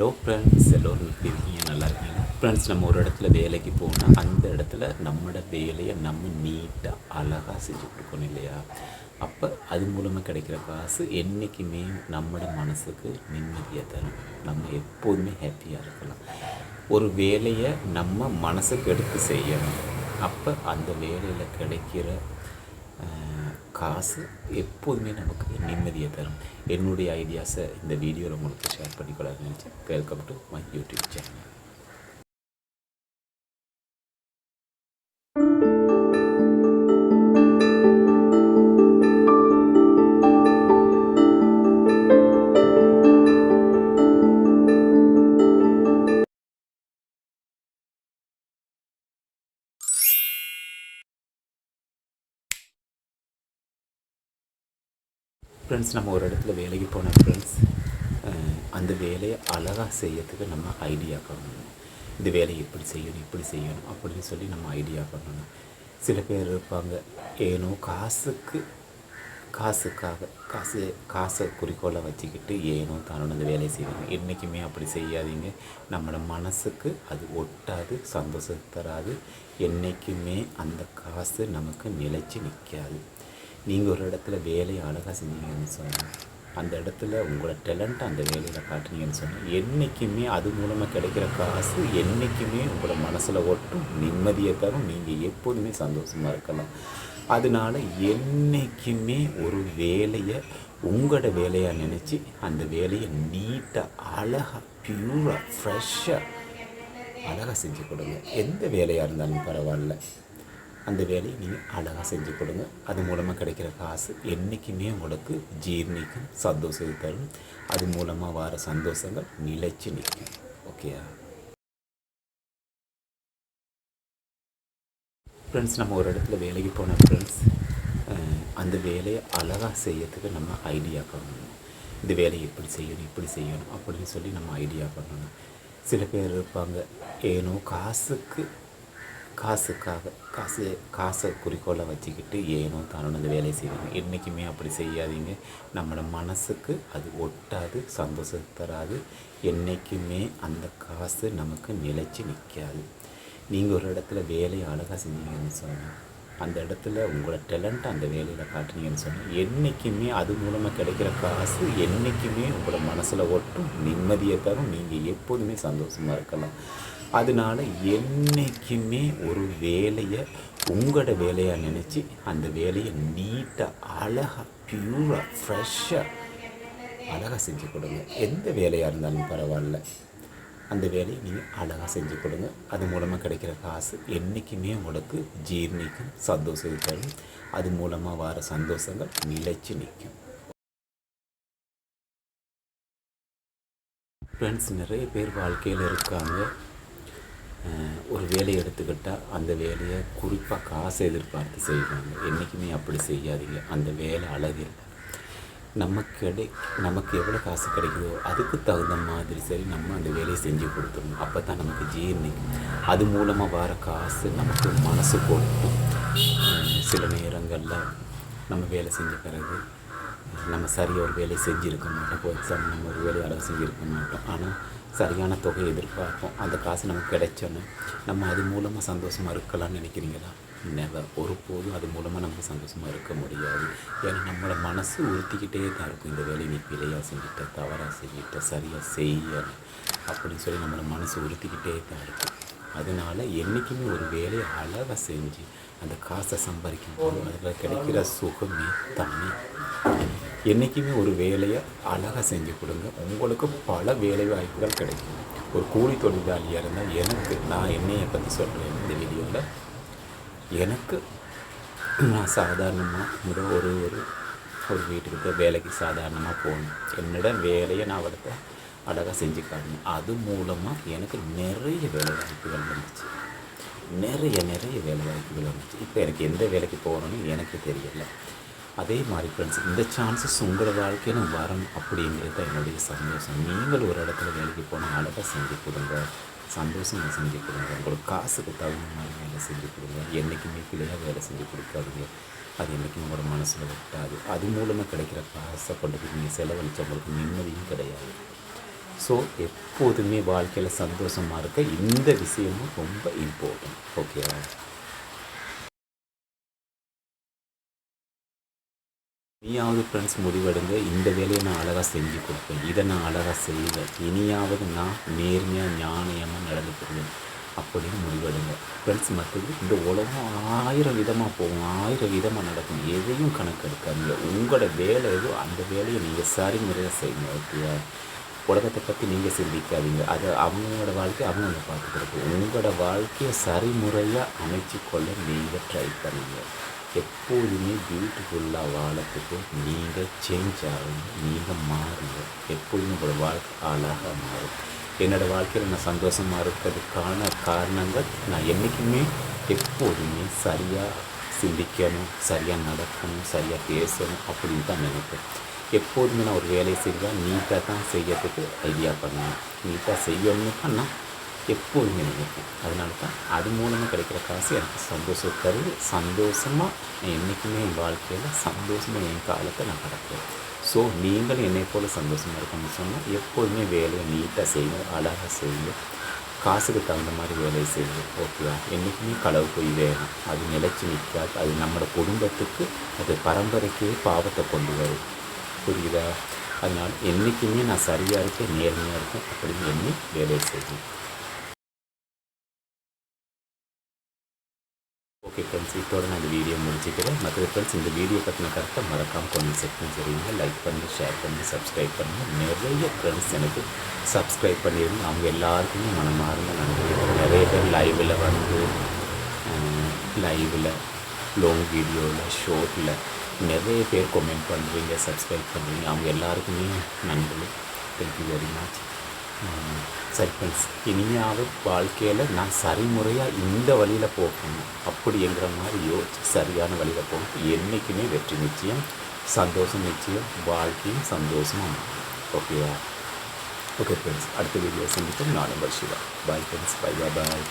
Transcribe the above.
Hello friends எல்லோரும் எப்படி இருக்கீங்க? நல்லா இருக்கீங்க ஃப்ரெண்ட்ஸ் நம்ம ஒரு இடத்துல வேலைக்கு போனால் அந்த இடத்துல நம்மளோட வேலையை நம்ம நீட்டாக அழகாக செஞ்சு கொடுக்கணும் இல்லையா? அப்போ அது மூலமாக கிடைக்கிற காசு என்றைக்குமே நம்மளோட மனசுக்கு நிம்மதியை தரும். நம்ம எப்போதுமே ஹாப்பியாக இருக்கலாம். ஒரு வேலையை நம்ம மனசுக்கு எடுத்து செய்யணும். அப்போ அந்த வேலையில் கிடைக்கிற காசு எப்போதுமே நமக்கு நிம்மதியை தரும். என்னுடைய ஐடியாஸை இந்த வீடியோவில் உங்களுக்கு ஷேர் பண்ணிக்கொள்ள நினச்சேன் welcome to my YouTube channel friends நம்ம ஒரு இடத்துல வேலைக்கு போன ஃப்ரெண்ட்ஸ் அந்த வேலையை அழகாக செய்யறதுக்கு நம்ம ஐடியா பண்ணணும். இந்த வேலையை இப்படி செய்யணும் இப்படி செய்யணும் அப்படின்னு சொல்லி நம்ம ஐடியா பண்ணணும். சில பேர் இருப்பாங்க ஏனோ காசுக்கு காசுக்காக காசு காசை குறிக்கோளை வச்சுக்கிட்டு ஏனோ தானும் அந்த வேலையை செய்வாங்க. என்றைக்குமே அப்படி செய்யாதீங்க. நம்மளோட மனசுக்கு அது ஒட்டாது சந்தோஷம் தராது என்றைக்குமே அந்த காசு நமக்கு நிலைச்சி நிற்காது. நீங்கள் ஒரு இடத்துல வேலையை அழகாக செஞ்சீங்கன்னு சொன்னால் அந்த இடத்துல உங்களோட டேலண்ட் அந்த வேலையில் காட்டுனீங்கன்னு சொன்னால் என்றைக்குமே அது மூலமாக கிடைக்கிற காசு என்றைக்குமே உங்களோட மனசில் ஒட்டும் நிம்மதியை தரும். நீங்கள் எப்போதுமே சந்தோஷமாக இருக்கலாம். அதனால என்றைக்குமே ஒரு வேலையை உங்களோட வேலையாக நினச்சி அந்த வேலையை நீட்டாக அழகாக ப்யூராக ஃப்ரெஷ்ஷாக அழகாக செஞ்சு கொடுங்க. எந்த வேலையாக இருந்தாலும் பரவாயில்ல. அந்த வேலையை நீங்கள் அழகாக செஞ்சு கொடுங்க. அது மூலமாக கிடைக்கிற காசு என்றைக்குமே உங்களுக்கு ஜீர்ணிக்கும் சந்தோஷத்தை தரும். அது மூலமாக வர சந்தோஷங்கள் நிலைச்சு நிற்கும். ஓகேயா ஃப்ரெண்ட்ஸ் நம்ம ஒரு இடத்துல வேலைக்கு போன ஃப்ரெண்ட்ஸ் அந்த வேலையை அழகாக செய்யறதுக்கு நம்ம ஐடியா பண்ணணும். இந்த வேலையை இப்படி செய்யணும் இப்படி செய்யணும் அப்படின்னு சொல்லி நம்ம ஐடியா பண்ணணும். சில பேர் இருப்பாங்க ஏனோ காசுக்கு காசுக்காக காசு காசை குறிக்கோளை வச்சுக்கிட்டு ஏனோ தானோன்னு அந்த வேலையை செய்வாங்க. என்றைக்குமே அப்படி செய்யாதீங்க. நம்மளோட மனசுக்கு அது ஒட்டாது சந்தோஷம் தராது. என்றைக்குமே அந்த காசு நமக்கு நிலைச்சி நிற்காது. நீங்கள் ஒரு இடத்துல வேலையை அழகாக செஞ்சீங்கன்னு சொன்னால் அந்த இடத்துல உங்களோட டேலண்ட் அந்த வேலையில் காட்டுனீங்கன்னு சொன்னால் என்றைக்குமே அது மூலமாக கிடைக்கிற காசு என்றைக்குமே உங்களோட மனசில் ஒட்டும் நிம்மதியை தரும் நீங்கள் எப்போதுமே சந்தோஷமாக இருக்கலாம். அதனால என்றைக்குமே ஒரு வேலையை உங்களோட வேலையாக நினச்சி அந்த வேலையை நீட்டாக அழகாக பியூராக ஃப்ரெஷ்ஷாக அழகாக செஞ்சு கொடுங்க. எந்த வேலையாக இருந்தாலும் பரவாயில்ல. அந்த வேலையை நீங்கள் அழகாக செஞ்சு கொடுங்க. அது மூலமாக கிடைக்கிற காசு என்றைக்குமே உங்களுக்கு ஜீர்ணிக்கும் சந்தோஷத்தை தரும். அது மூலமாக வர சந்தோஷங்கள் நிலைச்சு நிற்கும். ஃப்ரெண்ட்ஸ் நிறைய பேர் வாழ்க்கையில் இருக்காங்க. ஒரு வேலையை எடுத்துக்கிட்டால் அந்த வேலையை குறிப்பாக காசை எதிர்பார்த்து செய்வாங்க. என்றைக்குமே அப்படி செய்யாதீங்க. அந்த வேலை அழகில்லை நமக்கு கிடை நமக்கு எவ்வளோ காசு கிடைக்குதோ அதுக்கு தகுந்த மாதிரி சரி நம்ம அந்த வேலையை செஞ்சு கொடுத்துடணும். அப்போ தான் நமக்கு ஜீர்ணிக்கும் அது மூலமாக வர காசு நமக்கு மனசு கொடுக்கும் சில நேரங்களில் நம்ம வேலை செஞ்ச பிறகு நம்ம சரியாக ஒரு வேலையை செஞ்சுருக்க மாட்டோம். ஃபார் எக்ஸாம்பிள் நம்ம ஒரு வேலையை அளவு செஞ்சுருக்க மாட்டோம். ஆனால் சரியான தொகையை எதிர்பார்ப்போம். அந்த காசு நமக்கு கிடைச்சோன்னு நம்ம அது மூலமாக சந்தோஷமாக இருக்கலாம்னு நினைக்கிறீங்களா? நெவர் ஒருபோதும் அது மூலமாக நம்ம சந்தோஷமாக இருக்க முடியாது. ஏன்னா நம்மளோட மனசு உறுத்திக்கிட்டே தான் இருக்கும். இந்த வேலையை நீ பிழையாக செஞ்சுட்ட தவறாக செஞ்சுட்ட சரியாக செய்யணும் அப்படின்னு சொல்லி நம்மளோட மனசு உறுத்திக்கிட்டே தான் இருக்கும். அதனால என்றைக்குமே ஒரு வேலையை அழகாக செஞ்சு அந்த காசை சம்பாதிக்கும் போது அதில் கிடைக்கிற சுகமே தனி. என்றைக்குமே ஒரு வேலையை அழகாக செஞ்சு கொடுங்க. உங்களுக்கு பல வேலை வாய்ப்புகள் கிடைக்கும். ஒரு கூலி தொழிலாளியாக இருந்தால் எனக்கு நான் என்னையை பற்றி சொல்கிறேன் இந்த வீடியோவில் எனக்கு நான் சாதாரணமாக முதல் ஒரு ஒரு ஒரு வீட்டுக்கு வேலைக்கு சாதாரணமாக போகணும். என்னோட வேலையை நான் அவர்கிட்ட அழகாக செஞ்சு காட்டணும் அது மூலமாக எனக்கு நிறைய வேலை வாய்ப்புகள் வந்துச்சு. நிறைய நிறைய வேலை வாய்ப்புகள் வந்துச்சு. இப்போ எனக்கு எந்த வேலைக்கு போகணும்னு எனக்கு தெரியல. அதே மாதிரி ஃப்ரெண்ட்ஸ் இந்த சான்சஸ் உங்களோட வாழ்க்கையில வரணும் அப்படிங்கிறது தான் என்னுடைய சந்தோஷம். நீங்கள் ஒரு இடத்துல வேலைக்கு போனால் அழகாக செஞ்சு கொடுங்க. சந்தோஷமாக செஞ்சு கொடுங்க. உங்களுக்கு காசுக்கு தகுந்த மாதிரி வேலை செஞ்சு கொடுங்க. என்றைக்குமே பிள்ளையாக வேலை செஞ்சு கொடுக்காதீங்க. அது என்றைக்கும் உங்களோட மனசில் விட்டாது அது மூலமாக கிடைக்கிற காசை கொண்டு போய் நீங்கள் செலவழிச்சா உங்களுக்கு நிம்மதியும் கிடையாது. ஸோ எப்போதுமே வாழ்க்கையில் சந்தோஷமாக இருக்க இந்த விஷயமும் ரொம்ப இம்பார்ட்டன்ட் ஓகேவா இனியாவது ஃப்ரெண்ட்ஸ் முடிவெடுங்க. இந்த வேலையை நான் அழகாக செஞ்சு கொடுப்பேன். இதை நான் அழகாக செய்வேன். இனியாவது நான் நேர்மையாக ஞானியமாக நடந்துக்கிறேன் அப்படின்னு முடிவெடுங்க. ஃப்ரெண்ட்ஸ் மற்றது இந்த உலகம் ஆயிரம் விதமாக போகும். ஆயிரம் விதமாக நடக்கும். எதையும் கணக்கு எடுக்காதீங்க உங்களோட வேலை எதுவும் அந்த வேலையை நீங்கள் சரி முறையாக செய்யுங்க ஓகேயா உலகத்தை பற்றி நீங்கள் சிந்திக்காதீங்க. அது அவங்களோட வாழ்க்கை அவங்க பார்த்துக்கிறது உங்களோட வாழ்க்கையை சரிமுறையாக அமைச்சு கொள்ள நீங்கள் ட்ரை பண்ணுங்கள் எப்போதுமே பியூட்டிஃபுல்லாக வாழத்துக்கு நீங்கள் சேஞ்ச் ஆகுங்க நீங்கள் மாறுங்க எப்போதுமே உங்களோட வாழ்க்கை அழகாக மாறும். என்னோடய வாழ்க்கையில் நான் சந்தோஷமாக இருக்கிறதுக்கான காரணங்கள் நான் என்றைக்குமே எப்போதுமே சரியாக சிந்திக்கணும் சரியாக நடக்கணும் சரியாக பேசணும் அப்படின்னு தான் நினைப்பேன். எப்போதுமே நான் ஒரு வேலையை செய்வேன். நீட்டாக தான் செய்யறதுக்கு ஐடியா பண்ணுவேன். நீட்டாக செய்யணும்னு பண்ணால் எப்போதுமே நினைப்பேன். அதனால தான் அது மூலமாக கிடைக்கிற காசு எனக்கு சந்தோஷம் தருது. சந்தோஷமாக நான் என்றைக்குமே என் வாழ்க்கையில் சந்தோஷமாக என் காலத்தை நான் கடப்பேன் ஸோ நீங்களும் என்னை போல் சந்தோஷமாக இருக்கணும்னு சொன்னால் எப்போதுமே வேலையை நீட்டாக செய்யணும் அழகாக செய்யணும் காசுக்கு தகுந்த மாதிரி வேலையை செய்யுங்க ஓகேவா என்றைக்குமே களவு போய் வேணும். அது நிலைச்சி நிற்காது. அது நம்மளோட குடும்பத்துக்கு அது பரம்பரைக்கே பாவத்தை கொண்டு வரும். புரியுதா? அதனால் என்றைக்குமே நான் சரியாக இருக்கேன் நேர்மையாக இருக்கேன் அப்படின்னு எண்ணி வேலையை செய்வேன். ஓகே ஃப்ரெண்ட்ஸ் இதோட நான் இந்த வீடியோ முடிச்சுக்கிறேன். மற்ற ஃப்ரெண்ட்ஸ் இந்த வீடியோ பற்றின கருத்தை மறக்காமல் கொஞ்சம் செக்ஷன் சரிங்க லைக் பண்ணி ஷேர் பண்ணி சப்ஸ்கிரைப் பண்ணுங்கள் நிறைய ஃப்ரெண்ட்ஸ் எனக்கு சப்ஸ்கிரைப் பண்ணிடுங்க அவங்க எல்லாருக்குமே மனமார்ந்த நன்றி. நிறைய பேர் லைவில் வந்து லைவில் லாங் வீடியோவில் ஷோர்ட்டில் நிறைய பேர் கமெண்ட் பண்ணுறீங்க சப்ஸ்கிரைப் பண்ணுறீங்க அவங்க எல்லாருக்குமே நன்றி. தேங்க்யூ வெரி மச் சரி ஃப்ரெண்ட்ஸ் இனியாவது வாழ்க்கையில் நான் சரிமுறையாக இந்த வழியில் போகணும். அப்படிங்கிற மாதிரி யோசிச்சு சரியான வழியில் போகணும். என்றைக்குமே வெற்றி நிச்சயம் சந்தோஷம் நிச்சயம் வாழ்க்கையும் சந்தோஷமாக ஓகேவா ஓகே ஃப்ரெண்ட்ஸ் அடுத்த வீடியோ சந்திப்போம். நான் உங்கள் Siva. Bye friends bye bye